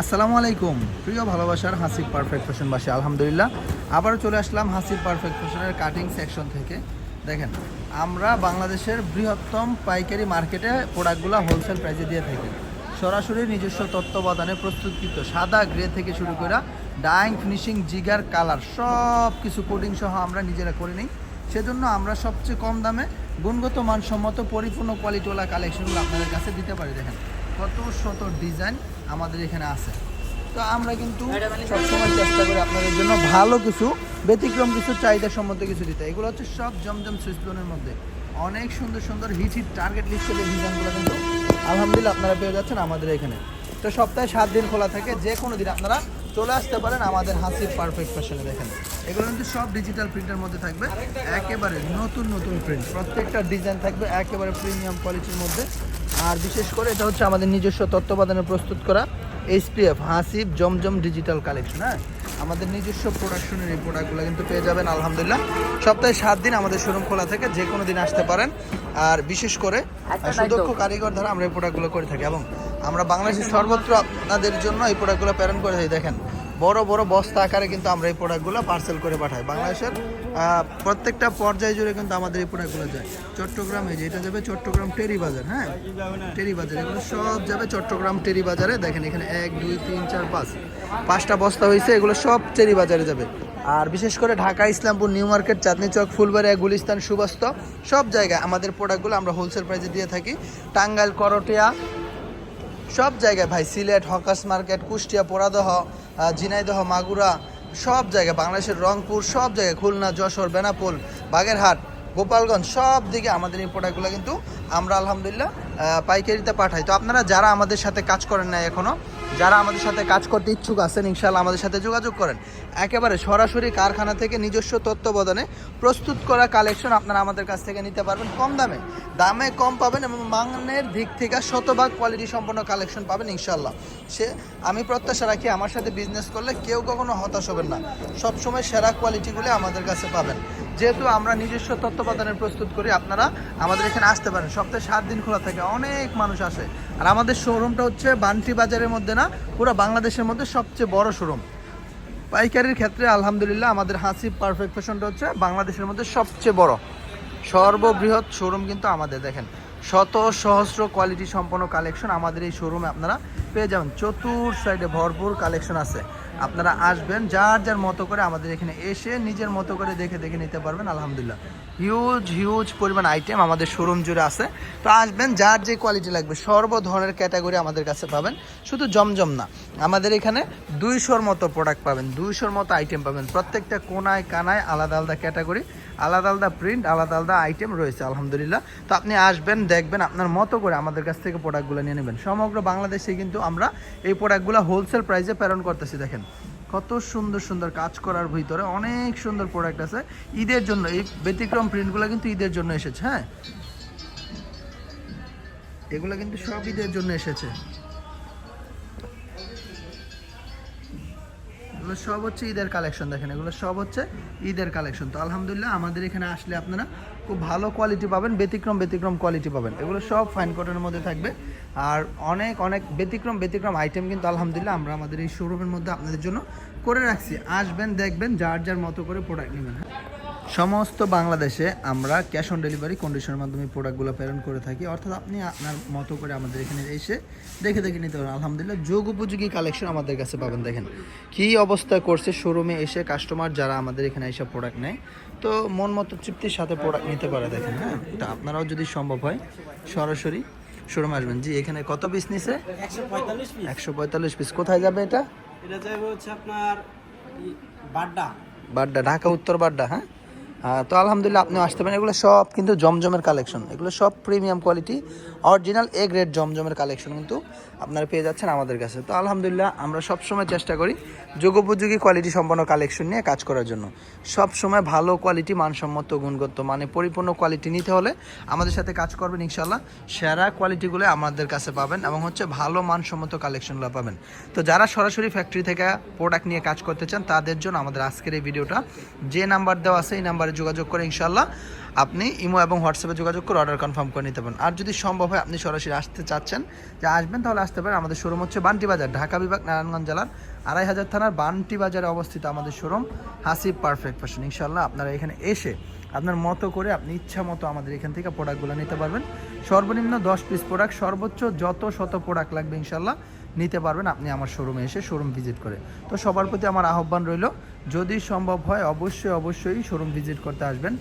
আসসালামু আলাইকুম। প্রিয় ভালোবাসার হাসিব পারফেক্ট ফ্যাশনবাসী আলহামদুলিল্লাহ। আবারও চলে আসলাম হাসিব পারফেক্ট ফ্যাশনের কাটিং সেকশন থেকে। দেখেন, আমরা বাংলাদেশের বৃহত্তম পাইকারি মার্কেটে প্রোডাক্টগুলো হোলসেল প্রাইসে দিয়ে থাকি। সরাসরি নিজস্ব তত্ত্বাবধানে প্রস্তুতকৃত সাদা গ্রে থেকে শুরু করে ডাইং ফিনিশিং জিগার কালার সব কিছু কোডিং সহ আমরা নিজেরা করে নিই। সেজন্য আমরা সবচেয়ে কম দামে গুণগত মানসম্মত পরিপূর্ণ কোয়ালিটিওয়ালা কালেকশনগুলো আপনাদের কাছে দিতে পারি। দেখেন কত শত ডিজাইন আমাদের এখানে আছে। তো আমরা কিন্তু সবসময় চেষ্টা করি আপনাদের জন্য ভালো কিছু ব্যতিক্রম কিছু চাহিদা সম্বন্ধে কিছু দিতে। এগুলো হচ্ছে সব জমজম সুইসলোনের মধ্যে। অনেক সুন্দর সুন্দর হিট হিট টার্গেট লিস্টের ডিজাইনগুলো কিন্তু আলহামদুলিল্লাহ আপনারা পেয়ে যাচ্ছেন আমাদের এখানে। তো সপ্তাহে সাত দিন খোলা থাকে যে কোনো দিন আপনারা চলে আসতে পারেন আমাদের হাসির পারফেক্ট ফ্যাশনে দেখেন এগুলো কিন্তু সব ডিজিটাল প্রিন্টের মধ্যে থাকবে। একেবারে নতুন নতুন প্রিন্ট প্রত্যেকটা ডিজাইন থাকবে একেবারে প্রিমিয়াম কোয়ালিটির মধ্যে। আর বিশেষ করে এটা হচ্ছে আমাদের নিজস্ব তত্ত্বাবধানে প্রস্তুত করা HPF Hasib Zamzam digital collection হ্যাঁ? আমাদের নিজস্ব প্রোডাকশনের এই প্রোডাক্টগুলো কিন্তু পেয়ে যাবেন আলহামদুলিল্লাহ। সপ্তাহে সাত দিন আমাদের শোরুম খোলা থাকে যে কোনো দিন আসতে পারেন। আর বিশেষ করে সুদক্ষ কারিগর দ্বারা আমরা এই প্রোডাক্টগুলো করে থাকি। এবং আমরা বাংলাদেশের সর্বত্র আপনাদের জন্য এই প্রোডাক্টগুলো প্রেরণ করে থাকি। দেখেন বড় বড় বস্তা আকারে কিন্তু আমরা এই প্রোডাক্টগুলো পার্সেল করে পাঠাই। বাংলাদেশের প্রত্যেকটা পর্যায় জুড়ে কিন্তু আমাদের এই প্রোডাক্টগুলো যায়। চট্টগ্রামে যে, এটা যাবে চট্টগ্রাম টেরি বাজার হ্যাঁ? টেরি বাজার, এগুলো সব যাবে চট্টগ্রাম টেরি বাজারে। দেখেন এখানে এক, দুই, তিন, চার, পাঁচ, পাঁচটা বস্তা হয়েছে এগুলো সব টেরি বাজারে যাবে। আর বিশেষ করে ঢাকা, ইসলামপুর, নিউ মার্কেট চাঁদনি চক ফুলবাড়িয়া, গুলিস্তান, সুবাস্ত, সব জায়গায় আমাদের প্রোডাক্টগুলো আমরা হোলসেল প্রাইসে দিয়ে থাকি। টাঙ্গাইল, করটিয়া, সব জায়গায় ভাই, সিলেট, হকার্স মার্কেট, কুষ্টিয়া, পোড়াদহ ঝিনাইদহ, মাগুরা, সব জায়গায়, বাংলাদেশের রংপুর, সব জায়গায়, খুলনা, যশোর, বেনাপোল, বাগেরহাট, গোপালগঞ্জ, সব দিকে আমাদের এই প্রোডাক্টগুলো কিন্তু আমরা আলহামদুলিল্লাহ পাইকারিতে পাঠাই। তো আপনারা যারা আমাদের সাথে কাজ করেন না এখনও যারা আমাদের সাথে কাজ করতে ইচ্ছুক আছেন ইনশাল্লাহ আমাদের সাথে যোগাযোগ করেন। একেবারে সরাসরি কারখানা থেকে নিজস্ব তত্ত্বাবধানে প্রস্তুত করা কালেকশন আপনারা আমাদের কাছ থেকে নিতে পারবেন কম দামে। দামে কম পাবেন এবং মানের দিক থেকে শতভাগ কোয়ালিটি সম্পন্ন কালেকশন পাবেন ইনশাল্লাহ সে, আমি প্রত্যাশা রাখি আমার সাথে বিজনেস করলে কেউ কখনো হতাশ হবেন না। সবসময় সেরা কোয়ালিটিগুলি আমাদের কাছে পাবেন। যেহেতু আমরা নিজস্ব তত্ত্বাবধানের প্রস্তুত করি, আপনারা আমাদের এখানে আসতে পারেন। সপ্তাহে সাত দিন খোলা থাকে, অনেক মানুষ আসে। আর আমাদের শোরুমটা হচ্ছে বান্টি বাজারের মধ্যে না, পুরো বাংলাদেশের মধ্যে সবচেয়ে বড় শোরুম পাইকারির ক্ষেত্রে আলহামদুলিল্লাহ আমাদের হাসি পারফেক্ট ফ্যাশনটা হচ্ছে বাংলাদেশের মধ্যে সবচেয়ে বড়। সর্ববৃহৎ শোরুম কিন্তু আমাদের, দেখেন। শত সহস্র কোয়ালিটি সম্পন্ন কালেকশন আমাদের এই শোরুমে আপনারা পেয়ে যাবেন। চতুর সাইডে ভরপুর কালেকশন আছে। আপনারা আসবেন, যার যার মতো করে আমাদের এখানে এসে নিজের মতো করে দেখে দেখে নিতে পারবেন, আলহামদুলিল্লাহ। হিউজ হিউজ পরিমাণ আইটেম আমাদের শোরুম জুড়ে আছে। তো আসবেন, যার যে কোয়ালিটি লাগবে সর্ব ধরনের ক্যাটাগরি আমাদের কাছে পাবেন। শুধু জমজম না, আমাদের এখানে দুইশোর মতো প্রোডাক্ট পাবেন, দুইশোর মতো আইটেম পাবেন। প্রত্যেকটা কোনায় কানায় আলাদা আলাদা ক্যাটাগরি আলাদা আলাদা প্রিন্ট আলাদা আলাদা আইটেম রয়েছে, আলহামদুলিল্লাহ। তো আপনি আসবেন, দেখবেন, আপনার মতো করে আমাদের কাছ থেকে প্রোডাক্টগুলো নিয়ে নেবেন। সমগ্র বাংলাদেশে কিন্তু আমরা এই প্রোডাক্টগুলো হোলসেল প্রাইসে প্রেরণ করতেছি, দেখেন। কত সুন্দর সুন্দর কাজ করার ভিতরে অনেক সুন্দর প্রোডাক্ট আছে। ঈদের জন্য, এই ব্যতিক্রম প্রিন্টগুলো কিন্তু ঈদের জন্য এসেছে হ্যাঁ? এগুলো কিন্তু সব ঈদের জন্য এসেছে। এগুলো সব হচ্ছে ঈদের কালেকশন দেখেন, এগুলো সব হচ্ছে ঈদের কালেকশন তো আলহামদুলিল্লাহ আমাদের এখানে আসলে আপনারা খুব ভালো কোয়ালিটি পাবেন, ব্যতিক্রম ব্যতিক্রম কোয়ালিটি পাবেন। এগুলো সব ফাইন কটনের মধ্যে থাকবে। আর অনেক অনেক ব্যতিক্রম ব্যতিক্রম আইটেম কিন্তু আলহামদুলিল্লাহ আমরা আমাদের এই শোরুমের মধ্যে আপনাদের জন্য করে রাখছি। আসবেন, দেখবেন, যার যার মতো করে প্রোডাক্ট নেবেন। হ্যাঁ সমস্ত বাংলাদেশে আমরা ক্যাশ অন ডেলিভারি কন্ডিশনের মাধ্যমে প্রোডাক্টগুলো প্রেরণ করে থাকি। অর্থাৎ আপনি আপনার মতো করে আমাদের এখানে এসে দেখে দেখে নিতে পারেন। আলহামদুলিল্লাহ যোগ উপযোগী কালেকশন আমাদের কাছে পাবেন। দেখেন কী অবস্থা করছে শোরুমে এসে কাস্টমার যারা আমাদের এখানে এসে প্রোডাক্ট নেয়। তো মন মতো তৃপ্তির সাথে প্রোডাক্ট নিতে পারে দেখেন হ্যাঁ? তা আপনারাও যদি সম্ভব হয় সরাসরি শোরুমে আসবেন। জি এখানে কত পিস নিছে? একশো পঁয়তাল্লিশ পিস একশো পঁয়তাল্লিশ পিস কোথায় যাবে এটা? এটা যাবে হচ্ছে আপনার বাড্ডা। বাড্ডা ঢাকা উত্তর বাড্ডা হ্যাঁ? তো আলহামদুলিল্লাহ আপনি আসতে পারেন। এগুলো সব কিন্তু জমজমের কালেকশন এগুলো সব premium quality original A grade জমজমের কালেকশন কিন্তু আপনারা পেয়ে যাচ্ছেন আমাদের কাছে। তো আলহামদুলিল্লাহ আমরা সবসময় চেষ্টা করি যোগোপযোগী কোয়ালিটি সম্পন্ন কালেকশন নিয়ে কাজ করার জন্য। সব সময় ভালো কোয়ালিটি মানসম্মত, গুণগত মানে পরিপূর্ণ কোয়ালিটি নিতে হলে আমাদের সাথে কাজ করবেন ইনশাল্লাহ সেরা কোয়ালিটিগুলো আমাদের কাছে পাবেন এবং হচ্ছে ভালো মানসম্মত কালেকশনগুলো পাবেন। তো যারা সরাসরি ফ্যাক্টরি থেকে প্রোডাক্ট নিয়ে কাজ করতে চান, তাদের জন্য আমাদের আজকের এই ভিডিওটা। যে নাম্বার দেওয়া আছে, এই নাম্বারে যোগাযোগ করে ইনশাল্লাহ আপনি ইমো এবং হোয়াটসঅ্যাপে যোগাযোগ করে অর্ডার কনফার্ম করে নিতে পারেন। আর যদি সম্ভব হয় আপনি সরাসরি আসতে চাচ্ছেন, যে আসবেন তাহলে আসতে পারেন। আমাদের শোরুম হচ্ছে বান্টি বাজার, ঢাকা বিভাগ, নারায়ণগঞ্জ জেলার আড়াই হাজার থানার বান্টি বাজারে অবস্থিত আমাদের শোরুম, হাসিব পারফেক্ট ফ্যাশন। ইনশাল্লাহ আপনারা এখানে এসে আপনার মতো করে, আপনি ইচ্ছা মতো আমাদের এখান থেকে প্রোডাক্টগুলো নিতে পারবেন। সর্বনিম্ন দশ পিস প্রোডাক্ট সর্বোচ্চ যত শত প্রোডাক্ট লাগবে ইনশাল্লাহ নিতে পারবেন আপনি আমার শোরুমে এসে শোরুম ভিজিট করে। তো সবার প্রতি আমার আহ্বান রইল, যদি সম্ভব হয় অবশ্যই অবশ্যই শোরুম ভিজিট করতে আসবেন।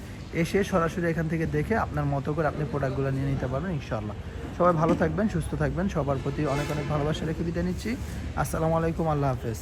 এসে সরাসরি এখান থেকে দেখে আপনার মতো করে আপনি প্রোডাক্টগুলো নিয়ে নিতে পারবেন ইনশাল্লাহ সবাই ভালো থাকবেন, সুস্থ থাকবেন, সবার প্রতি অনেক অনেক ভালোবাসা রেখে দিতে নিচ্ছি। আসসালামু আলাইকুম, আল্লাহ হাফেজ।